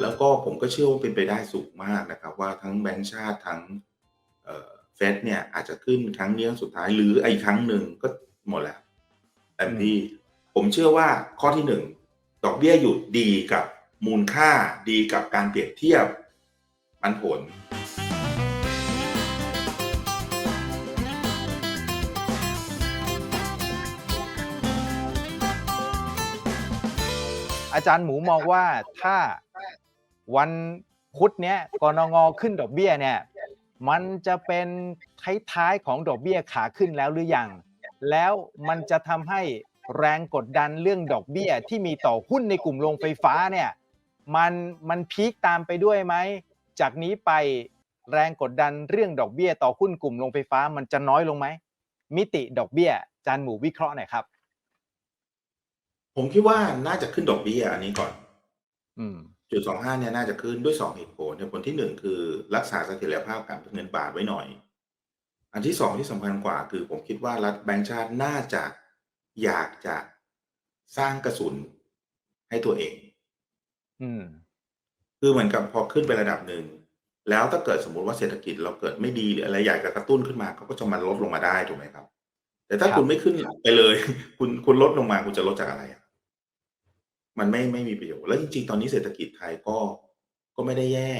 แล้วก็ผมก็เชื่อว่าเป็นไปได้สูงมากนะครับ ว่าทั้งแบงก์ชาติทั้งเฟดเนี่ยอาจจะขึ้นครั้งนี้ครั้งสุดท้ายหรืออีกครั้งหนึ่งก็หมดแล้วเต็มที่ผมเชื่อว่าข้อที่หนึ่งดอกเบี้ยหยุดดีกับมูลค่าดีกับการเปรียบเทียบปันผลอาจารย์หมูมองว่าถ้า วันพุธเนี้ยกรงงขึ้นดอกเบี้ยเนี่ยมันจะเป็นท้ายๆของดอกเบี้ยขาขึ้นแล้วหรือยังแล้วมันจะทำให้แรงกดดันเรื่องดอกเบี้ยที่มีต่อหุ้นในกลุ่มโรงไฟฟ้าเนี่ยมันมันพีคตามไปด้วยไหมจากนี้ไปแรงกดดันเรื่องดอกเบี้ยต่อหุ้นกลุ่มโรงไฟฟ้ามันจะน้อยลงไหมมิติดอกเบี้ยอาจารย์หมูวิเคราะห์หน่อยครับ ผมคิดว่าน่าจะขึ้นดอกเบี้ยอันนี้ก่อน อืม จุดสองห้าเนี่ยน่าจะขึ้นด้วยสองเหตุผลเหตุผลที่หนึ่งคือรักษาเสถียรภาพการเงินบาทไว้หน่อย อันที่สองที่สำคัญกว่าคือผมคิดว่ารัฐแบงก์ชาติน่าจะอยากจะสร้างกระสุนให้ตัวเอง อืม คือเหมือนกับพอขึ้นไประดับหนึ่งแล้วถ้าเกิดสมมติว่าเศรษฐกิจเราเกิดไม่ดีหรืออะไรอยากจะกระตุ้นขึ้นมาเขาก็จะมาลดลงมาได้ถูกไหมครับ แต่ถ้าครับคุณไม่ขึ้นไปเลย คุณคุณลดลงมาคุณจะลดจากอะไรอะ มันไม่ไม่มีประโยชน์ แล้วจริงๆ ตอนนี้เศรษฐกิจไทยก็ก็ไม่ได้แย่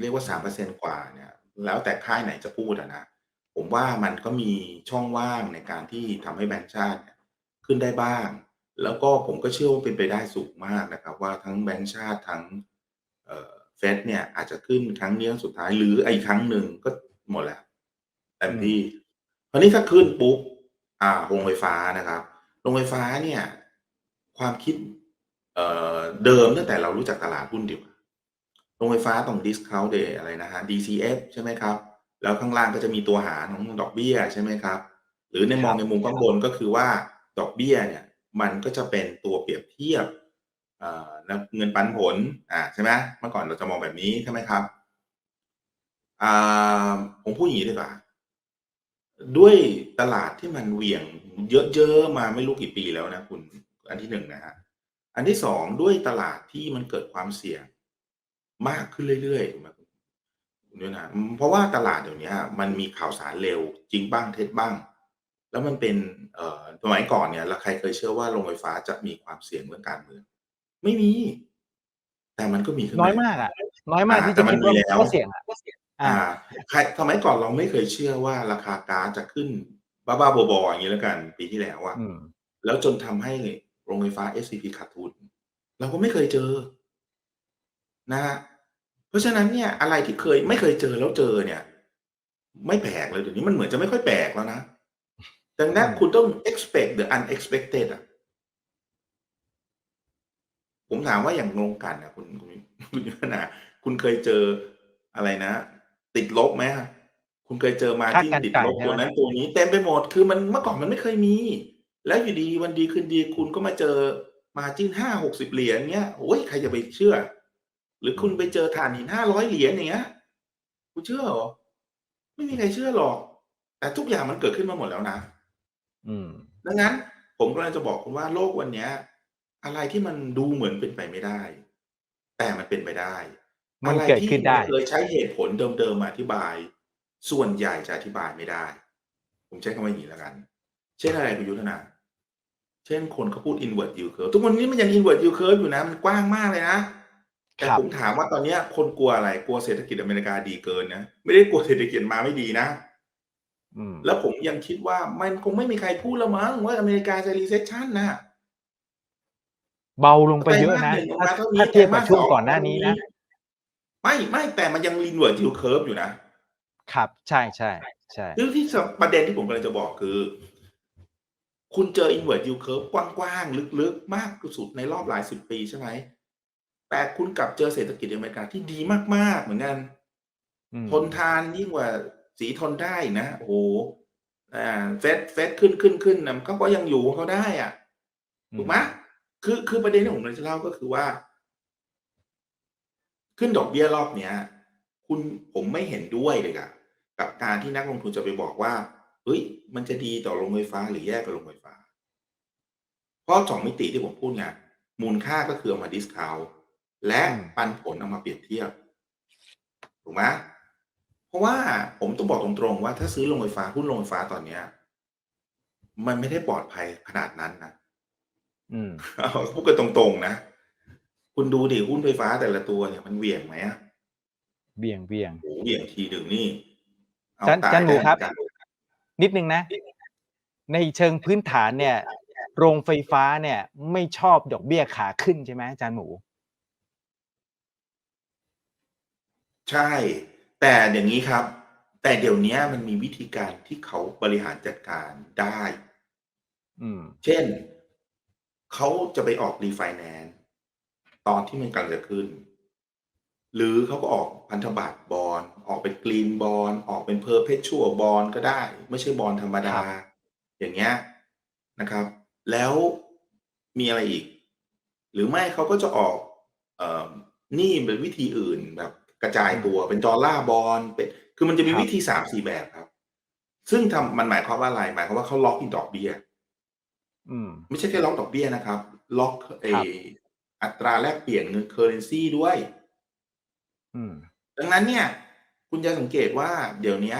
เรียกว่าสามเปอร์เซ็นกว่าเนี่ย แล้วแต่ค่ายไหนจะพูดอะนะ ผมว่ามันก็มีช่องว่างในการที่ทำให้แบงก์ชาติเนี่ยขึ้นได้บ้าง แล้วก็ผมก็เชื่อว่าเป็นไปได้สูงมากนะครับ ว่าทั้งแบงก์ชาติทั้งเอ่อเฟดเนี่ยอาจจะขึ้นครั้งนี้ครั้งสุดท้ายหรืออีกครั้งหนึ่งก็หมดแล้วเต็มที่คราวนี้ถ้าขึ้นปุ๊บอ่าโรงไฟฟ้านะครับโรงไฟฟ้าเนี่ย ความคิด เอ่อเดิมตั้งแต่เรารู้จักตลาดหุ้นดีกว่าโรงไฟฟ้าต้อง discount day อะไรนะฮะ DCF ใช่ไหมครับ แล้วข้างล่างก็จะมีตัวหารของดอกเบี้ยใช่ไหมครับ หรือในมองในมุมข้างบนก็คือว่าดอกเบี้ยเนี่ยมันก็จะเป็นตัวเปรียบเทียบเอ่อเงินปันผลอ่าใช่ไหมเมื่อก่อนเราจะมองแบบนี้ใช่ไหมครับอ่าผมพูดอย่างนี้ดีกว่า ด้วยตลาดที่มันเหวี่ยงเยอะๆมาไม่รู้กี่ปีแล้วนะคุณอันที่หนึ่งนะฮะ อันที่สองด้วยตลาดที่มันเกิดความเสี่ยงมากขึ้นเรื่อยๆถูกไหมคุณด้วยนะเพราะว่าตลาดเดี๋ยวนี้มันมีข่าวสารเร็วจริงบ้างเท็จบ้าง แล้วมันเป็นเอ่อสมัยก่อนเนี่ยเราใครเคยเชื่อว่าโรงไฟฟ้าจะมีความเสี่ยงเรื่องการเมืองไม่มี แต่มันก็มีขึ้นน้อยมากอะน้อยมากอ่าที่แต่จะมันคิดว่ามีแล้วเขาเสี่ยงอะอ่าใครสมัยก่อนเราไม่เคยเชื่อว่าราคาก๊าซจะขึ้นบ้าๆบอๆอย่างนี้แล้วกัน ปีที่แล้วอะอืมแล้วจนทำให้โรงไฟฟ้า SCP ขาดทุน เราก็ไม่เคยเจอ นะฮะเพราะฉะนั้นเนี่ยอะไรที่เคยไม่เคยเจอแล้วเจอเนี่ย ไม่แปลกเลยเดี๋ยวนี้มันเหมือนจะไม่ค่อยแปลกแล้วนะดังนั้นอืมคุณต้อง expect the unexpected อะผมถามว่าอย่างโรงกลันนะคุณคุณคุณยุทธนาคุณเคยเจออะไรนะ ติดลบไหมฮะคุณเคยเจอมาที่คาดการณ์ติดลบไก่ใช่ไหมตัวนั้นตัวนี้เต็มไปหมดคือมันเมื่อก่อนมันไม่เคยมี แล้วอยู่ดีวันดีคืนดีคุณก็มาเจอมาจิ้นห้าหกสิบเหรียญเงี้ยโอ้ยใครจะไปเชื่อ หรือคุณไปเจอถ่านหินห้าร้อยเหรียญอย่างเงี้ยคุณเชื่อเหรอไม่มีใครเชื่อหรอก แต่ทุกอย่างมันเกิดขึ้นมาหมดแล้วนะ อืม ดังนั้น ผมกำลังจะบอกคุณว่าโลกวันเนี้ย อะไรที่มันดูเหมือนเป็นไปไม่ได้ แต่มันเป็นไปได้มันอะไรเกิดที่ขึ้นได้เคยใช้เหตุผลเดิมๆมาอธิบาย ส่วนใหญ่จะอธิบายไม่ได้ ผมใช้คำว่าอย่างนี้แล้วกัน เช่นอะไรคุณยุทธนา เช่นคนเขาพูด invert yield curve ทุกวันนี้มันยัง invert yield curve อยู่นะ มันกว้างมากเลยนะ แต่ครับผมถามว่าตอนเนี้ยคนกลัวอะไร กลัวเศรษฐกิจอเมริกาดีเกินนะ ไม่ได้กลัวเศรษฐกิจมาไม่ดีนะอืมแล้วผมยังคิดว่ามันคงไม่มีใครพูดแล้วมั้งว่าอเมริกาจะ recession นะเบาลงไปเยอะนะไตรมาสหงออกมาเท่าถ้าถ้าเทียบกับไตรมสช่วงสก่อนหน้านี้นะไม่ไม่แต่มันยัง invert yield curve อยู่นะครับ ใช่ใช่ใช่คือที่ประเด็นที่ผมกำลังจะบอกคือ คุณเจอ invert yield curve กว้างๆ ลึกๆ มากที่สุดในรอบหลายสิบปีใช่ไหม แต่คุณกลับเจอเศรษฐกิจอเมริกาที่ดีมากๆ เหมือนกันอืมทนทานยิ่งกว่าสีทนได้นะ โอ้โหอ่าเฟดเฟดขึ้นขึ้นขึ้นนะเขาก็ยังอยู่ของเขาได้อะ ถูกไหมคือคือประเด็นที่ผมกำลังจะเล่าก็คือว่า ขึ้นดอกเบี้ยรอบเนี้ย คุณผมไม่เห็นด้วยเลยกับกับการที่นักลงทุนจะไปบอกว่า เฮ้ย มันจะดีต่อโรงไฟฟ้าหรือแย่กับโรงไฟฟ้า เพราะสองมิติที่ผมพูดไงมูลค่าก็คือเอามาดิสคาวและอืมปันผลเอามาเปรียบเทียบ ถูกไหมเพราะว่าผมต้องบอกตรงๆว่าถ้าซื้อโรงไฟฟ้าหุ้นโรงไฟฟ้าตอนเนี้ย มันไม่ได้ปลอดภัยขนาดนั้นนะอืมเอาพูดกันตรงๆนะคุณดูดิหุ้นไฟฟ้าแต่ละตัวเนี่ยมันเหวี่ยงไหมอะเบี่ยงเบี่ยงโอ้โหเหวี่ยงทีหนึ่งนี่เอาจันตายจันหมูครับแท นกันนิดนึงนะ ในเชิงพื้นฐานเนี่ย โรงไฟฟ้าเนี่ย ไม่ชอบดอกเบี้ยขาขึ้นใช่ไหมอาจารย์หมู ใช่ แต่อย่างนี้ครับ แต่เดี๋ยวนี้มันมีวิธีการที่เขาบริหารจัดการได้ อืม เช่น เขาจะไปออกรีไฟแนนซ์ตอนที่มันกำลังจะขึ้น หรือเขาก็ออกพันธบัตรบอลออกเป็นกรีนบอลออกเป็นเพอร์เพชชัวบอลก็ได้ ไม่ใช่บอลธรรมดาครับอย่างเงี้ยนะครับ แล้วมีอะไรอีก หรือไม่เขาก็จะออกเอ่อหนี่เป็นวิธีอื่นแบบกระจายตัวเป็นดอลลาร์บอลเป็นคือมันจะมีวิธีสามสี่แบบครับ ซึ่งทำมันหมายความว่าอะไรหมายความว่าเขาล็อกอินดอกเบี้ยอืมไม่ใช่แค่ล็อกดอกเบี้ยนะครับ ล็อกเอครับออัตราแลกเปลี่ยนเงินเคอร์เรนซีด้วยอืม ดังนั้นเนี่ย คุณจะสังเกตว่าเดี๋ยวนี้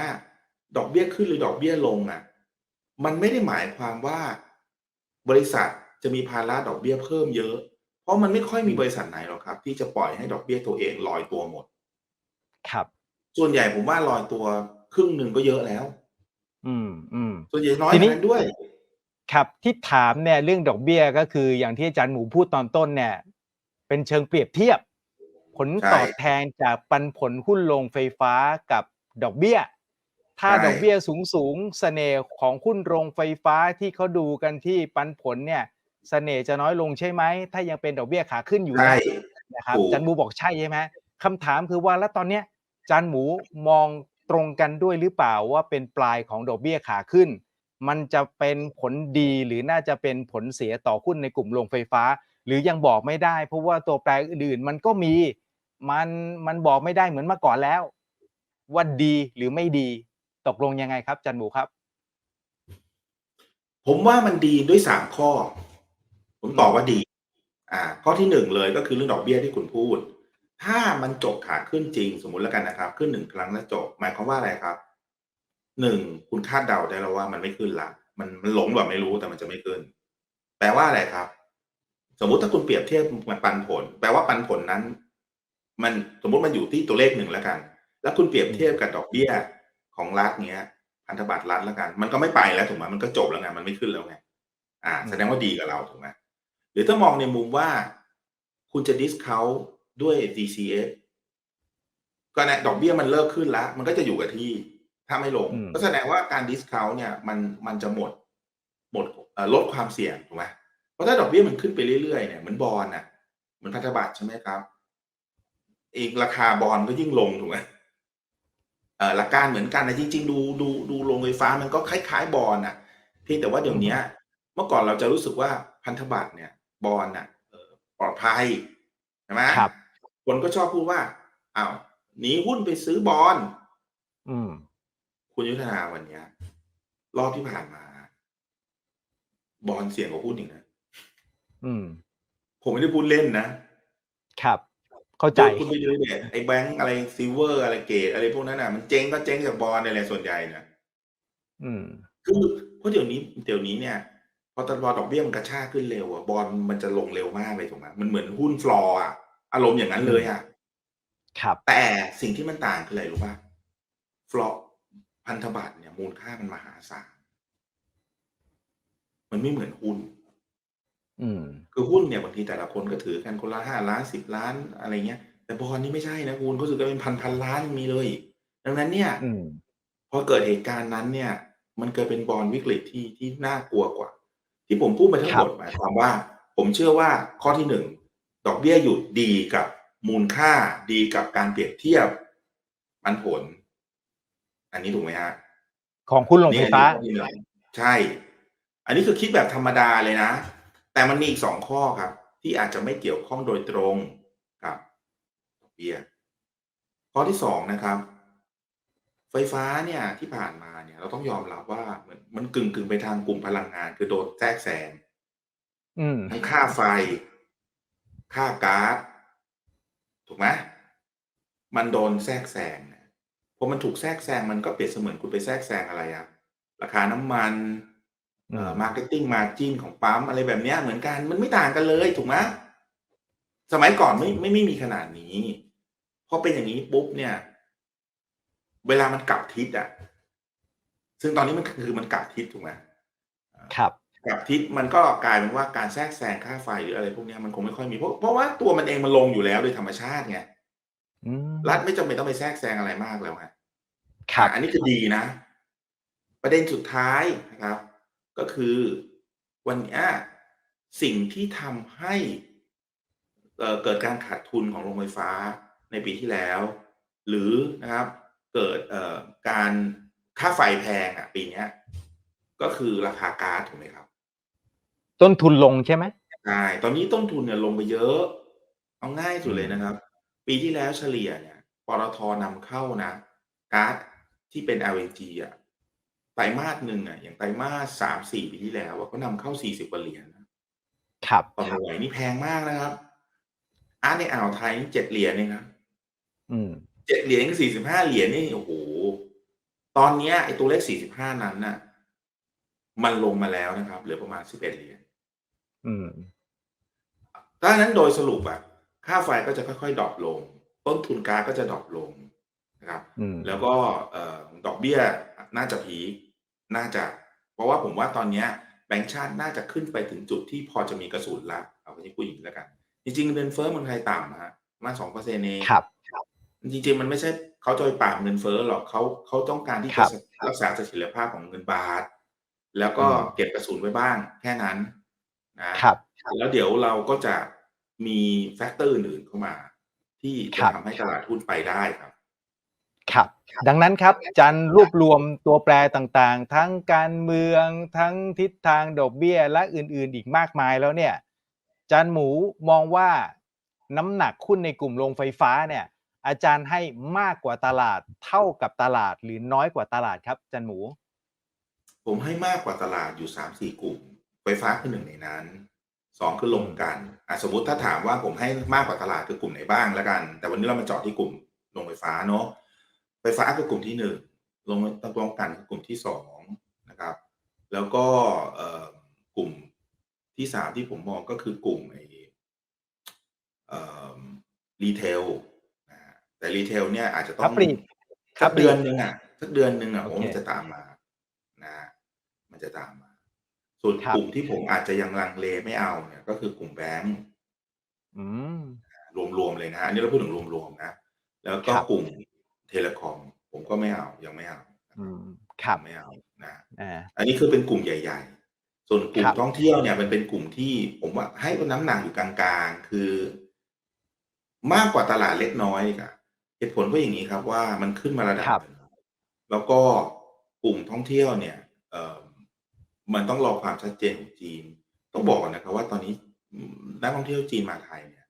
ดอกเบี้ยขึ้นหรือดอกเบี้ยลงอะ มันไม่ได้หมายความว่าบริษัทจะมีภาระดอกเบี้ยเพิ่มเยอะ เพราะมันไม่ค่อยมีบริษัทไหนหรอกครับ ที่จะปล่อยให้ดอกเบี้ยตัวเองลอยตัวหมด ครับ ส่วนใหญ่ผมว่าลอยตัวครึ่งหนึ่งก็เยอะแล้ว อืมอืมส่วนใหญ่น้อยทีกนี้ว่านั้นด้วย ครับที่ถามเนี่ยเรื่องดอกเบี้ยก็คืออย่างที่อาจารย์หมูพูดตอนต้นเนี่ย เป็นเชิงเปรียบเทียบผ ลใช่ตอบแทนจากปันผลหุ้นโรงไฟฟ้ากับดอกเบี้ย ถ้าใช่ดอกเบี้ยสูงสูงๆเสน่ห์ของหุ้นโรงไฟฟ้าที่เขาดูกันที่ปันผลเนี่ยเสน่ห์จะน้อยลงใช่ไหม ถ้ายังเป็นดอกเบี้ยขาขึ้นอยู่ใช่นะนะครับถูกอาจารย์หมูบอกใช่ใช่ไหมคำถามคือว่าแล้วตอนเนี้ยอาจารย์หมูมองตรงกันด้วยหรือเปล่าว่าเป็นปลายของดอกเบี้ยขาขึ้น มันจะเป็นผลดีหรือน่าจะเป็นผลเสียต่อหุ้นในกลุ่มโรงไฟฟ้า หรือยังบอกไม่ได้ เพราะว่าตัวแปรอื่นๆมันก็มี มันมันบอกไม่ได้เหมือนเมื่อก่อนแล้ว ว่าดีหรือไม่ดีตกลงยังไงครับ จันหมูครับ ผมว่ามันดีด้วยสามข้อ ผมตอบว่าดี อ่า ข้อที่หนึ่งเลยก็คือเรื่องดอกเบี้ยที่คุณพูด ถ้ามันจบขาขึ้นจริงสมมุติแล้วกันนะครับ ขึ้นหนึ่งครั้งแล้วจบ หมายความว่าอะไรครับหนึ่งคุณคาดเดาได้แล้วว่ามันไม่ขึ้นละมันมันหลงแบบไม่รู้แต่มันจะไม่ขึ้น แปลว่าอะไรครับ สมมุติถ้าคุณเปรียบเทียบมันปันผล แปลว่าปันผลนั้น มันสมมุติมันอยู่ที่ตัวเลขหนึ่งแล้วกัน แล้วคุณเปรียบเทียบกับดอกเบี้ยของรัฐเนี้ยพันธบัตรรัฐแล้วกัน มันก็ไม่ไปแล้วถูกไหมมันก็จบแล้วไงมันไม่ขึ้นแล้วไงอ่า แสดงว่าดีกับเราถูกไหมหรือถ้ามองในมุมว่าคุณจะดิสเขาด้วย DCF ก็เนี่ยดอกเบี้ยมันเลิกขึ้นแล้ว มันก็จะอยู่กับที่ถ้าไม่ลงอืมก็แสดงว่าการดิสเขาเนี่ยมันมันจะหมด หมดเอ่อลดความเสี่ยงถูกไหมเพราะถ้าดอกเบี้ยมันขึ้นไปเรื่อยๆเนี่ยเหมือนบอลน่ะเหมือนพันธบัตรใช่ไหมครับ อีกราคาบอลก็ยิ่งลงถูกไหมเอ่อหลักการเหมือนกันนะจริง ๆ ดูดูดูโรงไฟฟ้ามันก็คล้าย ๆ บอลน่ะเพียงแต่ว่าเดี๋ยวเนี้ยเมื่อก่อนเราจะรู้สึกว่าพันธบัตรเนี่ย บอลน่ะเอ่อปลอดภัยใช่ไหมครับคนก็ชอบพูดว่าอ้าวหนีหุ้นไปซื้อบอลอืม คุณยุทธนาวันเนี้ย รอบที่ผ่านมา บอลเสี่ยงกว่าหุ้นอีกนะอืม ผมไม่ได้พูดเล่นนะครับ เข้าใจคุณไปดูเนี่ยไอ้แบงก์อะไรซิลเวอร์อะไรเกตอะไรพวกนั้นน่ะมันเจ๊งก็เจ๊งจากบอลนี่แหละส่วนใหญ่นะอืมคือเพราะเดี๋ยวนี้เดี๋ยวนี้เนี่ยพอตลอดดอกเบี้ยมันกระชากขึ้นเร็วอะบอลมันจะลงเร็วมากเลยถูกไหมมันเหมือนหุ้นฟลอร์อะอารมณ์อย่างนั้นเลยอะครับ แต่สิ่งที่มันต่างคืออะไรรู้ป่ะฟลอพันธบัตรเนี่ยมูลค่ามันมหาศาลมันไม่เหมือนหุ้น อืม คือหุ้นเนี่ยบางทีแต่ละคนก็ถือกันคนละห้าล้านสิบล้าน อะไรเงี้ย แต่บอลนี่ไม่ใช่นะคุณก็ถือกันเป็นพันพันล้านยังมีเลย ดังนั้นเนี่ยอืม พอเกิดเหตุการณ์นั้นเนี่ย มันเกิดเป็นบอลวิกฤตที่ที่น่ากลัวกว่า ที่ผมพูดมาทั้งหมดหมายความว่า ผมเชื่อว่าข้อที่หนึ่งดอกเบี้ยหยุดดีกับมูลค่าดีกับการเปรียบเทียบปันผล อันนี้ถูกไหมฮะ ของหุ้นโรงไฟฟ้านี่อันนี้ข้อที่หนึ่งใช่ อันนี้คือคิดแบบธรรมดาเลยนะ แต่มันมีอีกสองข้อครับ ที่อาจจะไม่เกี่ยวข้องโดยตรงกับดอกเบี้ยข้อที่สองนะครับ ไฟฟ้าเนี่ยที่ผ่านมาเนี่ย เราต้องยอมรับว่ามันมันกึ่งกึ่งไปทางกลุ่มพลังงาน คือโดนแทรกแซงอืมทั้งค่าไฟ ค่าก๊าซถูกไหมมันโดนแทรกแซงเนี่ยพอมันถูกแทรกแซงมันก็เปรียบเสมือนคุณไปแทรกแซงอะไรอะราคาน้ำมัน เอ่ออืมมาร์เก็ตติ้งมาจิ้นของปั๊มอะไรแบบเนี้ยเหมือนกันมันไม่ต่างกันเลยถูกไหมสมัยก่อนไม่ไม่ไม่มีขนาดนี้พอเป็นอย่างนี้ปุ๊บเนี่ย เวลามันกลับทิศอะซึ่งตอนนี้มันคือมันกลับทิศถูกไหมครับกลับทิศมันก็กลายเป็นว่าการแทรกแซงค่าไฟหรืออะไรพวกเนี้ยมันคงไม่ค่อยมีเพราะเพราะว่าตัวมันเองมันลงอยู่แล้วโดยธรรมชาติไงอืมรัฐไม่จำเป็นต้องไปแทรกแซงอะไรมากแล้วฮะครับอันนี้คือดีนะ ประเด็นสุดท้ายนะครับ ก็คือวันเนี้ยสิ่งที่ทำให้เอ่อเกิดการขาดทุนของโรงไฟฟ้าในปีที่แล้ว หรือนะครับเกิดเอ่อการค่าไฟแพงอะปีเนี้ยก็คือราคาก๊าซถูกไหมครับ ต้นทุนลงใช่ไหมใช่ตอนนี้ต้นทุนเนี่ยลงไปเยอะ เอาง่ายสุดเลยนะครับ ปีที่แล้วเฉลี่ยเนี่ยปตทนำเข้านะก๊าซที่เป็น LNG อะไต รมาสหนึ่งอะอย่างไตรมาสสามสี่ปีที่แล้วอะก็นำเข้าสี่สิบกว่าเหรียญนะครับต่อหน่วยนี่แพงมากนะครับอาร์ตในอ่าวไทยนี่เจ็ดเหรียญเองนะอืมเจ็ดเหรียญสี่สิบห้าเหรียญนี่โอ้โหตอนเนี้ยไอ้ตัวเลขสี่สิบห้านั้นน่ะ มันลงมาแล้วนะครับเหลือประมาณสิบเอ็ดเหรียญอืมดังนั้นโดยสรุปอะค่าไฟก็จะค่อยๆดรอปลง ต้นทุนก๊าซก็จะดรอปลงนะครับอืมแล้วก็เอ่อดอกเบี้ยน่าจะพีค น่าจะ เพราะว่าผมว่าตอนเนี้ยแบงก์ชาติน่าจะขึ้นไปถึงจุดที่พอจะมีกระสุนละเอาไปที่ผู้หญิงแล้วกัน จริงๆเงินเฟ้อเมืองไทยต่ำนะฮะประมาสองเปอร์เซ็นต์เองครับจริงๆมันไม่ใช่เขาจะไปปราบเงินเฟ้อหรอกเขาเขาต้องการที่ครัจะบรักษาเสถียรภาพของเงินบาท แล้วก็อืมเก็บกระสุนไว้บ้างแค่นั้นนะครับ แล้วเดี๋ยวเราก็จะมีแฟกเตอร์อื่นๆเข้ามา ที่คจะรับทำให้ตลาดหุ้นไปได้ครับ ครับ ดังนั้นครับจันรวบรวมตัวแปรต่างๆ ทั้งการเมืองทั้งทิศทางดอกเบี้ยและอื่นๆ อีกมากมายแล้วเนี่ยจันหมูมองว่าน้ำหนักหุ้นในกลุ่มโรงไฟฟ้าเนี่ย อาจารย์ให้มากกว่าตลาดเท่ากับตลาดหรือน้อยกว่าตลาดครับจันหมู ผมให้มากกว่าตลาดอยู่สามสี่กลุ่ม ไฟฟ้าคือหนึ่งในนั้นสองคือลงกันอะสมมติถ้าถามว่าผมให้มากกว่าตลาดคือกลุ่มไหนบ้างแล้วกัน แต่วันนี้เรามาเจาะที่กลุ่มโรงไฟฟ้าเนาะ ไฟฟ้าคือกลุ่มที่หนึ่งลงตรงกันคือกลุ่มที่สองนะครับ แล้วก็เอ่อกลุ่มที่สามที่ผมมองก็คือกลุ่มไอ้เอ่อรีเทลนะฮะแต่รีเทลเนี่ยอาจจะต้ครัอบงปลีกครัสับกปลีกเดือนหนึ่งอะสักเดือนหนึ่งอะโอผมเคมันจะตามมานะฮะมันจะตามมา ส่วนครับกลุ่มที่ผมอาจจะยังลังเลไม่เอาเนี่ยก็คือกลุ่มแบงก์อืมรวมๆเลยนะอันนี้เราพูดถึงรวมๆนะ แล้วก็ครับกลุ่ม เทเลคอม ผมก็ไม่เอายังไม่เอาอืมครับไม่เอานะอ่าอันนี้คือเป็นกลุ่มใหญ่ ๆ ส่วนกลุ่มครับท่องเที่ยวเนี่ยมันเป็นกลุ่มที่ผมว่าให้น้ำหนักอยู่กลางๆ คือ มากกว่าตลาดเล็กน้อยอีกอะเหตุผลก็อย่างนี้ครับว่ามันขึ้นมาระดับครับหนึ่งแล้วก็กลุ่มท่องเที่ยวเนี่ย เอ่อมันต้องรอความชัดเจนของจีน ต้องบอกก่อนนะครับว่าตอนนี้นักท่องเที่ยวจีนมาไทยเนี่ย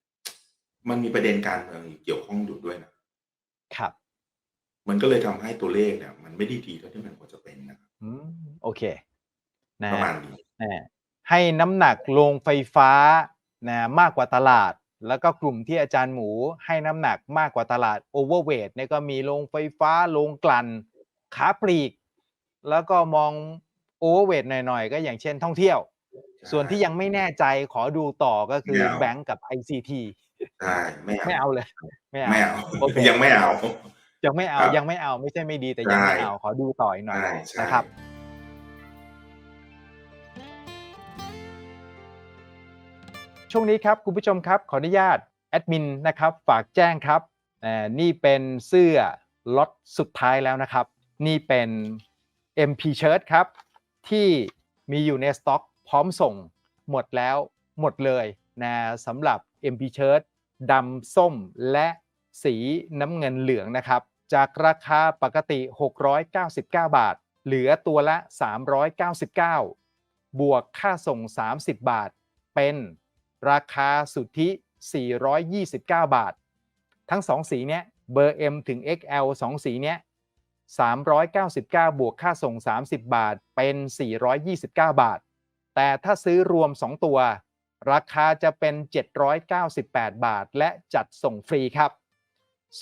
มันมีประเด็นการเมืองเกี่ยวข้องอยู่ด้วยนะครับ มันก็เลยทำให้ตัวเลขเนี่ย มันไม่ได้ดีเท่าที่มันควรจะเป็นนะครับอืมโอเคนะประมาณนี้ นะให้น้ำหนักโรงไฟฟ้านะมากกว่าตลาด แล้วก็กลุ่มที่อาจารย์หมูให้น้ำหนักมากกว่าตลาดโอเวอร์เวทเนี่ยก็มีโรงไฟฟ้าโรงกลั่นขาปลีก แล้วก็มองโอเวอร์เวทหน่อยๆ ก็อย่างเช่นท่องเที่ยว ส่วนที่ยังไม่แน่ใจขอดูต่อก็คือไม่เอา แบงก์กับ ICT ใช่ไม่เอาไม่เอาเลย ไม่เอา ไม่เอา โอเค ยังไม่เอา ยังไม่เอาครับยังไม่เอาไม่ใช่ไม่ดีแต่ยังไม่ใช่เอาขอดูต่ออีกหน่อยใช่ใช่นะครับช่วงนี้ครับคุณผู้ชมครับขออนุญาตแอดมินนะครับฝากแจ้งครับเอ่อนี่เป็นเสื้อล็อตสุดท้ายแล้วนะครับ นี่เป็น MP Shirt ครับ ที่มีอยู่ในสต็อกพร้อมส่งหมดแล้วหมดเลยนะสำหรับ MP Shirt ดำส้มและ สีน้ำเงินเหลืองนะครับ จากราคาปกติ 699 บาท เหลือตัวละ 399 บวกค่าส่ง 30 บาท เป็นราคาสุทธิ 429 บาท ทั้ง 2 สีเนี้ยเบอร์ M ถึง XL 2 สีเนี้ย399 บวกค่าส่ง 30 บาท เป็น 429 บาท แต่ถ้าซื้อรวม 2 ตัว ราคาจะเป็น 798 บาท และจัดส่งฟรีครับ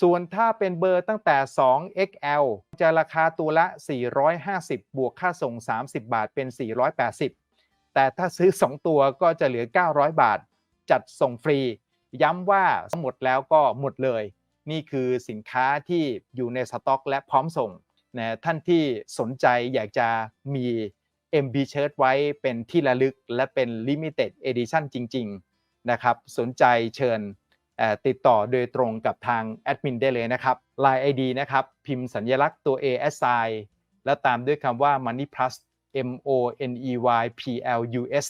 ส่วนถ้าเป็นเบอร์ตั้งแต่ 2XL จะราคาตัวละ 450 บวกค่าส่ง 30 บาทเป็น 480 แต่ถ้าซื้อ 2 ตัวก็จะเหลือ 900 บาท จัดส่งฟรี ย้ำว่าหมดแล้วก็หมดเลย นี่คือสินค้าที่อยู่ในสต็อกและพร้อมส่งนะท่านที่สนใจอยากจะมี MB Shirt ไว้เป็นที่ระลึกและเป็น Limited Edition จริง ๆ นะครับ สนใจเชิญ ติดต่อโดยตรงกับทางแอดมินได้เลยนะครับ Line ID นะครับ พิมพ์สัญลักษณ์ตัว A S I แล้วตามด้วยคำว่า Money Plus M O N E Y P L U S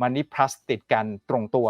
Money Plus ติดกันตรงตัว